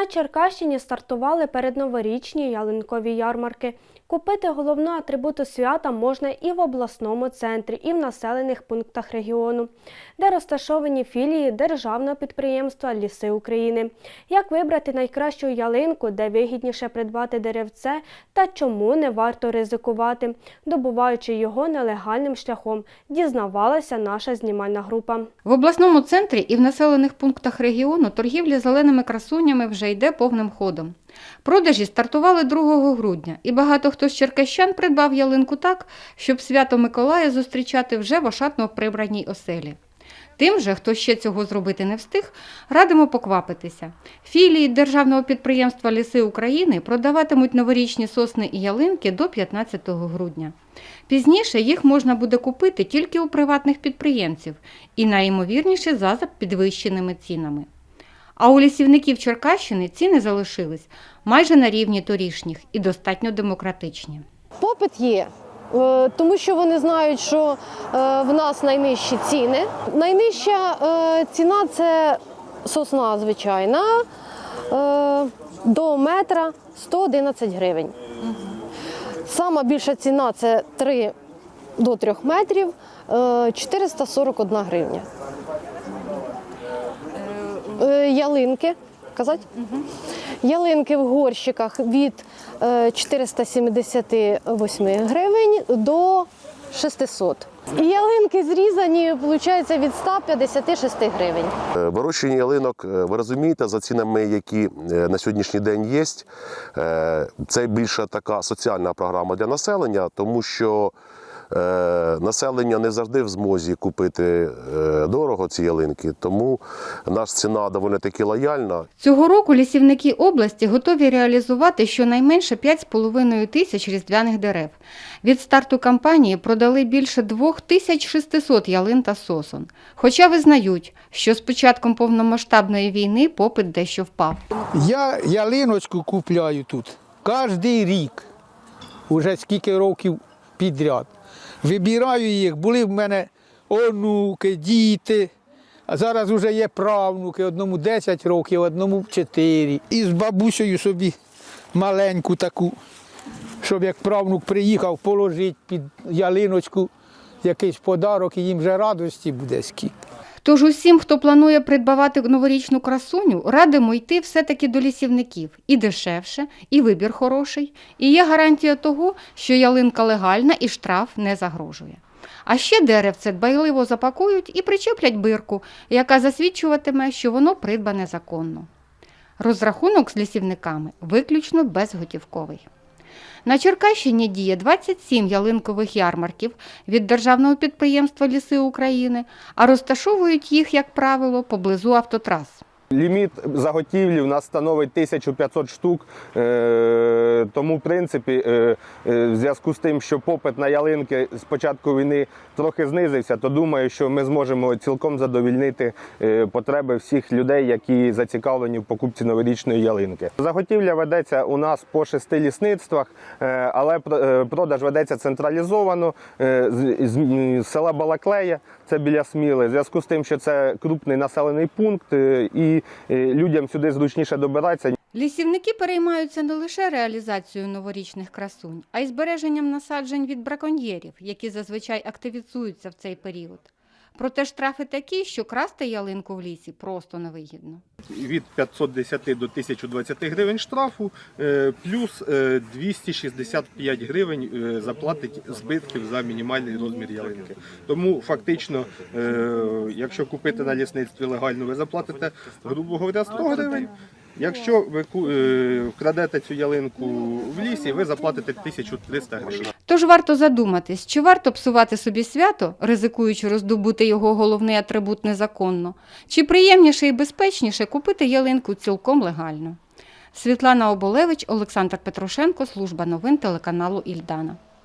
На Черкащині стартували передноворічні ялинкові ярмарки. Купити головну атрибуту свята можна і в обласному центрі, і в населених пунктах регіону, де розташовані філії державного підприємства Ліси України. Як вибрати найкращу ялинку, де вигідніше придбати деревце та чому не варто ризикувати, добуваючи його нелегальним шляхом, дізнавалася наша знімальна група. В обласному центрі і в населених пунктах регіону торгівля зеленими красунями вже йде повним ходом. Продажі стартували 2 грудня, і багато хто з черкащан придбав ялинку так, щоб свято Миколая зустрічати вже в ошатно прибраній оселі. Тим же, хто ще цього зробити не встиг, радимо поквапитися. Філії державного підприємства Ліси України продаватимуть новорічні сосни і ялинки до 15 грудня. Пізніше їх можна буде купити тільки у приватних підприємців і найімовірніше за підвищеними цінами. А у лісівників Черкащини ціни залишились майже на рівні торішніх і достатньо демократичні. Попит є, е, тому що вони знають, що е, в нас найнижчі ціни. Найнижча е, ціна це сосна звичайна до метра 111 гривень. Сама більша ціна це 3 до 3 метрів е, 441 гривня. Е, Ялинки. Казати? Ялинки в горщиках від е, 478 гривень до 600. І ялинки зрізані, виходить, від 156 гривень. Е, Вирощення ялинок, е, ви розумієте, за цінами, які е, на сьогоднішній день є, е, це більше така соціальна програма для населення, тому що е, населення не завжди в змозі купити е, дорого ці ялинки, тому наша ціна доволі таки лояльна. Цього року лісівники області готові реалізувати щонайменше 5,5 тисяч різдвяних дерев. Від старту кампанії продали більше 2600 ялин та сосон. Хоча визнають, що з початком повномасштабної війни попит дещо впав. Я ялиночку купляю тут кожен рік, уже скільки років підряд. Вибираю їх, були в мене онуки, діти, а зараз вже є правнуки, одному 10 років, одному 4. І з бабусею собі маленьку таку, щоб як правнук приїхав, положити під ялиночку якийсь подарок, і їм вже радості буде скільки. Тож усім, хто планує придбавати новорічну красуню, радимо йти все-таки до лісівників. І дешевше, і вибір хороший, і є гарантія того, що ялинка легальна і штраф не загрожує. А ще деревце дбайливо запакують і причеплять бирку, яка засвідчуватиме, що воно придбане законно. Розрахунок з лісівниками виключно безготівковий. На Черкащині діє 27 ялинкових ярмарків від державного підприємства Ліси України, а розташовують їх, як правило, поблизу автотрас. Ліміт заготівлі в нас становить 1500 штук. Е, Тому, в принципі, е, е, в зв'язку з тим, що попит на ялинки з початку війни трохи знизився, то думаю, що ми зможемо цілком задовільнити потреби всіх людей, які зацікавлені в покупці новорічної ялинки. Заготівля ведеться у нас по шести лісництвах, але про- продаж ведеться централізовано з- села Балаклея, це біля Сміли. В зв'язку з тим, що це крупний населений пункт, е, е, людям сюди зручніше добиратися. Лісівники переймаються не лише реалізацією новорічних красунь, а й збереженням насаджень від браконьєрів, які зазвичай активізуються в цей період. Проте штрафи такі, що красти ялинку в лісі просто невигідно. від 510 до 1020 гривень штрафу, е, плюс е, 265 гривень е, заплатить збитків за мінімальний розмір ялинки. Тому фактично, е, якщо купити на лісництві легально, ви заплатите, грубо говоря, 100 гривень. Якщо ви е, вкрадете цю ялинку в лісі, ви заплатите 1300 гривень. Тож варто задуматись, чи варто псувати собі свято, ризикуючи роздобути його головний атрибут незаконно, чи приємніше і безпечніше купити ялинку цілком легально. Світлана Оболевич, Олександр Петрушенко, служба новин телеканалу Ільдана.